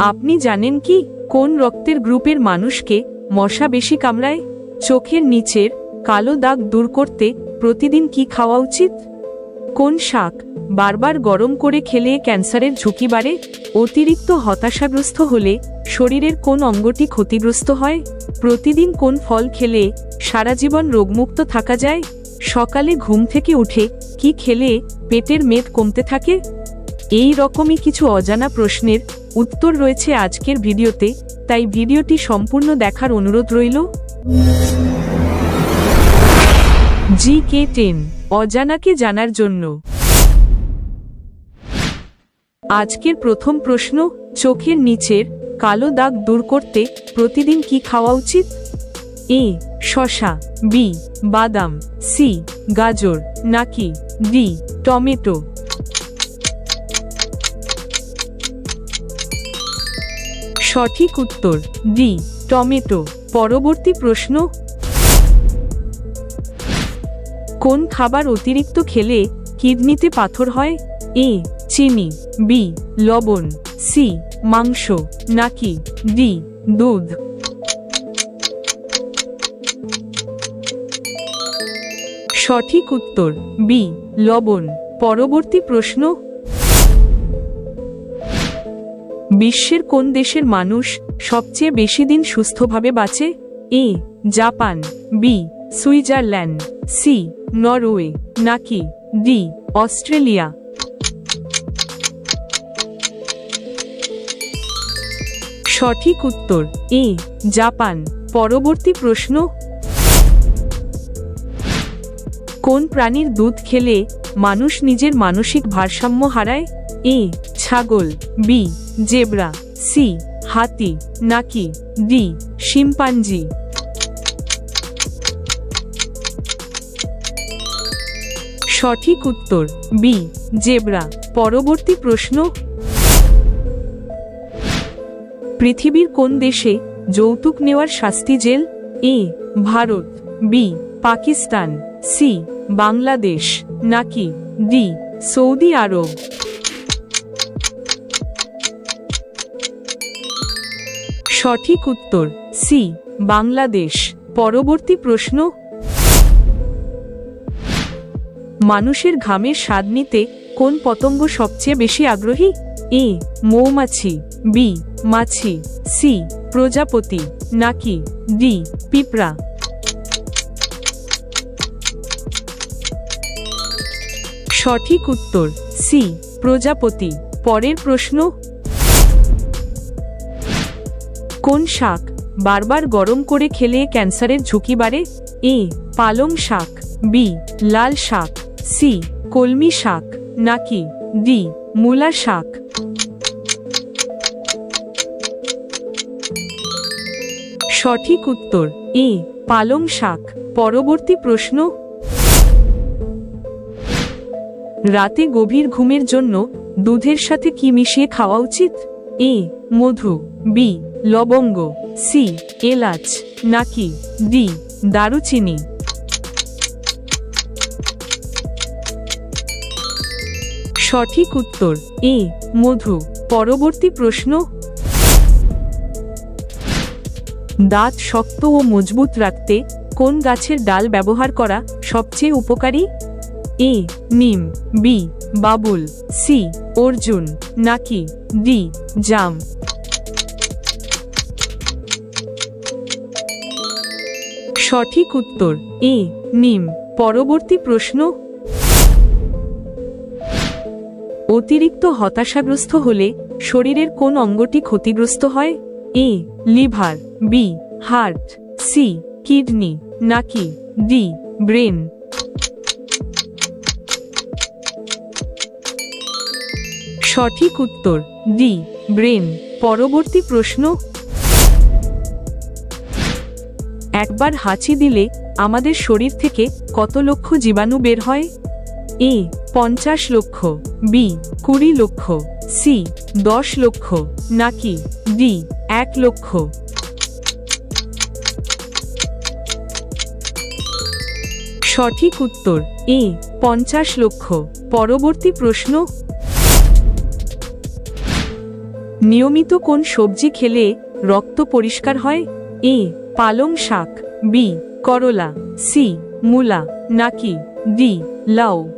আপনি জানেন কি, কোন রক্তের গ্রুপের মানুষকে মশা বেশি কামড়ায়? চোখের নিচের কালো দাগ দূর করতে প্রতিদিন কি খাওয়া উচিত? কোন শাক বারবার গরম করে খেলে ক্যান্সারের ঝুঁকি বাড়ে? অতিরিক্ত হতাশাগ্রস্ত হলে শরীরের কোন অঙ্গটি ক্ষতিগ্রস্ত হয়? প্রতিদিন কোন ফল খেলে সারা জীবন রোগমুক্ত থাকা যায়? সকালে ঘুম থেকে উঠে কি খেলে পেটের মেদ কমতে থাকে? এই রকমই কিছু অজানা প্রশ্নের উত্তর রয়েছে আজকের ভিডিওতে, তাই ভিডিওটি সম্পূর্ণ দেখার অনুরোধ রইল। জি কে টেন, অজানাকে জানার জন্য। আজকের প্রথম প্রশ্ন, চোখের নিচের কালো দাগ দূর করতে প্রতিদিন কি খাওয়া উচিত? এ শশা বি, বাদাম, সি, গাজর, নাকি ডি, টমেটো। সঠিক উত্তর ডি টমেটো। পরবর্তী প্রশ্ন। কোন খাবার অতিরিক্ত খেলে কিডনিতে পাথর হয়? এ চিনি। বি লবণ। সি মাংস। নাকি ডি দুধ? সঠিক উত্তর বি লবণ। পরবর্তী প্রশ্ন। বিশ্বের কোন দেশের মানুষ সবচেয়ে বেশি দিন সুস্থভাবে বাঁচে? A, Japan, B, Switzerland, C, Norway, নাকি ডি, অস্ট্রেলিয়া? সঠিক উত্তর, এ, জাপান। পরবর্তী প্রশ্ন। কোন প্রাণীর দুধ খেলে মানুষ নিজের মানসিক ভারসাম্য হারায়? এ, ছাগল। বি জেব্রা, সি, হাতি, নাকি, ডি, শিম্পাঞ্জি। সঠিক উত্তর, বি, জেব্রা। পরবর্তী প্রশ্ন। পৃথিবীর কোন দেশে যৌতুক নেওয়ার শাস্তি jail? A, Bharat, B, Pakistan, C, Bangladesh, নাকি, ডি, সৌদি আরব? সঠিক উত্তর সি বাংলাদেশ। পরবর্তী প্রশ্ন। মানুষের ঘামের স্বাদ নিতে কোন পতঙ্গ সবচেয়ে বেশি আগ্রহী? এ মৌমাছি। বি মাছি। সি প্রজাপতি। নাকি ডি পিঁপড়া? সঠিক উত্তর সি প্রজাপতি। পরের প্রশ্ন। কোন শাক? বারবার গরম করে খেলে ক্যান্সারের ঝুঁকি বাড়ে? এ. পালং শাক। বি. লাল শাক। সি. কলমি শাক। নাকি? ডি. মূলা শাক। সঠিক উত্তর। এ. পালং শাক। পরবর্তী প্রশ্ন। রাতে গভীর ঘুমের জন্য দুধের সাথে কি মিশিয়ে খাওয়া উচিত? এ. মধু। বি. লবঙ্গ, সি, এলাচ, নাকি, ডি, দারুচিনি। সঠিক উত্তর, এ, মধু। পরবর্তী প্রশ্ন। দাঁত শক্ত ও মজবুত রাখতে কোন গাছের ডাল ব্যবহার করা সবচেয়ে উপকারী? এ, নিম, বি, বাবুল, সি, অর্জুন, নাকি, ডি, জাম। সঠিক উত্তর, এ, নিম। পরবর্তী প্রশ্ন। অতিরিক্ত হতাশাগ্রস্ত হলে শরীরের কোন অঙ্গটি ক্ষতিগ্রস্ত হয়? A, liver. B, heart. C, kidney. নাকি ডি, ব্রেন। সঠিক উত্তর, ডি, ব্রেন। পরবর্তী প্রশ্ন। একবার হাঁচি দিলে আমাদের শরীর থেকে কত লক্ষ জীবাণু বের হয়? এ, পঞ্চাশ লক্ষ, বি, কুড়ি লক্ষ, সি, দশ লক্ষ, নাকি ডি, এক লক্ষ। সঠিক উত্তর, এ, পঞ্চাশ লক্ষ। পরবর্তী প্রশ্ন। নিয়মিত কোন সবজি খেলে রক্ত পরিষ্কার হয়? এ পালং শাক, বি, করলা, সি, মূলা, নাকি, ডি, লাউ।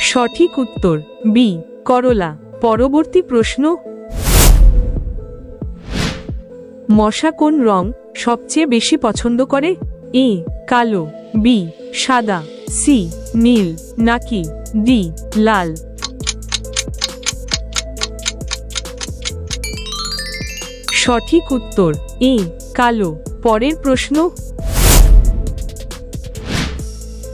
সঠিক উত্তর, বি, করলা। পরবর্তী প্রশ্ন। মশা কোন রং সবচেয়ে বেশি পছন্দ করে? এ, কালো, বি, সাদা, সি, নীল, নাকি, ডি, লাল? সঠিক উত্তর এ কালো, পরের প্রশ্ন।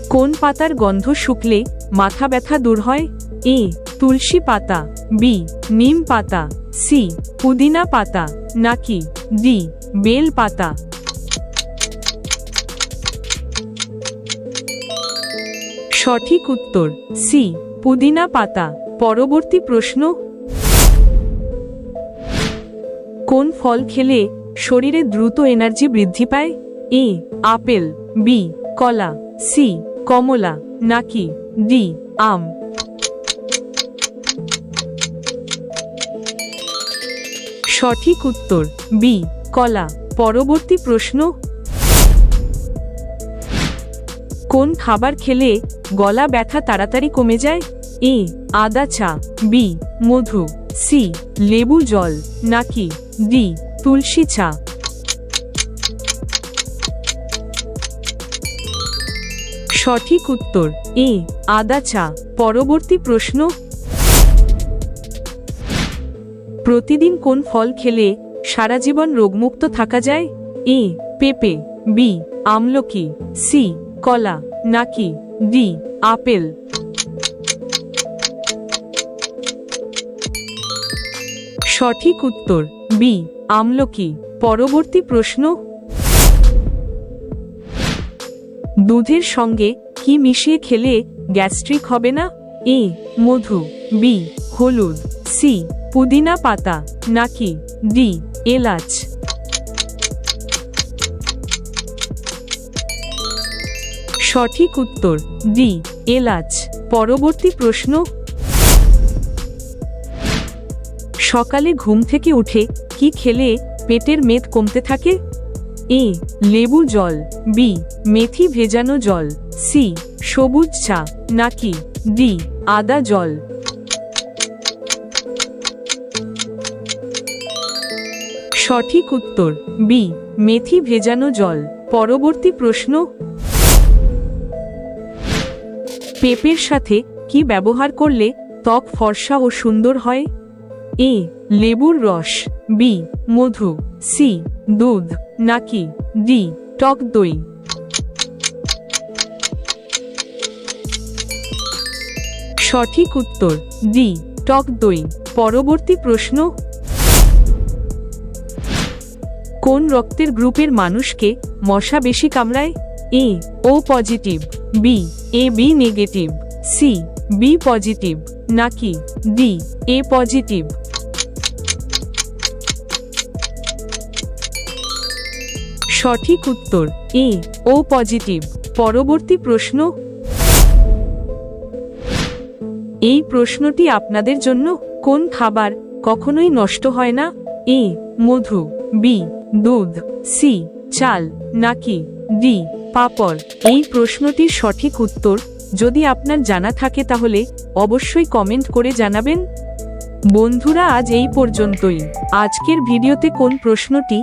কোন পাতার গন্ধ শুকলে মাথা ব্যথা দূর হয়? এ তুলসী পাতা, বি, নিম পাতা, সি, পুদিনা পাতা, নাকি, ডি, বেল পাতা। সঠিক উত্তর, সি, পুদিনা পাতা, পরবর্তী প্রশ্ন। কোন ফল খেলে শরীরে দ্রুত এনার্জি বৃদ্ধি পায়? এ, আপেল, বি, কলা, সি, কমলা, নাকি ডি, আম। সঠিক উত্তর, বি, কলা। পরবর্তী প্রশ্ন। কোন খাবার খেলে গলা ব্যথা তাড়াতাড়ি কমে যায়? এ, আদা, চা। বি, মধু। সি, লেবু, জল। নাকি ডি তুলসী চা। সঠিক উত্তর, এ, আদা চা। পরবর্তী প্রশ্ন। প্রতিদিন কোন ফল খেলে সারা জীবন রোগমুক্ত থাকা যায়? এ, পেঁপে, বি, আমলকি, সি, কলা, নাকি, ডি, আপেল। সঠিক উত্তর বি, আমলকি। পরবর্তী প্রশ্ন। দুধের সঙ্গে কি মিশিয়ে খেলে গ্যাস্ট্রিক হবে না? এ, মধু। বি, হলুদ। সি, পুদিনা পাতা। নাকি ডি, এলাচ। সঠিক উত্তর, ডি, এলাচ। পরবর্তী প্রশ্ন। সকালে ঘুম থেকে উঠে কি খেলে পেটের মেদ কমতে থাকে? এ. লেবু জল। বি. মেথি ভেজানো জল। সি. সবুজ চা। নাকি? ডি. আদা জল। সঠিক উত্তর। বি. মেথি ভেজানো জল। পরবর্তী প্রশ্ন। পেঁপের সাথে কি ব্যবহার করলে ত্বক ফর্সা ও সুন্দর হয়? এ, লেবুর রস, বি, মধু, সি, দুধ, নাকি, ডি, টক দই। সঠিক উত্তর, ডি, টক দই। পরবর্তী প্রশ্ন। কোন রক্তের গ্রুপের মানুষকে মশা বেশি কামড়ায়? A, O positive, B, A, B negative, C, B positive, নাকি, ডি, এ পজিটিভ। সঠিক উত্তর এ ও পজিটিভ। পরবর্তী প্রশ্ন। এই প্রশ্নটি আপনাদের জন্য, কোন খাবার কখনোই নষ্ট হয় না? এ মধু। বি, দুধ। সি, চাল। নাকি ডি, পাপড়। এই প্রশ্নটির সঠিক উত্তর, যদি আপনার জানা থাকে তাহলে, অবশ্যই কমেন্ট করে জানাবেন। বন্ধুরা, আজ এই পর্যন্তই। আজকের ভিডিওতে কোন প্রশ্নটি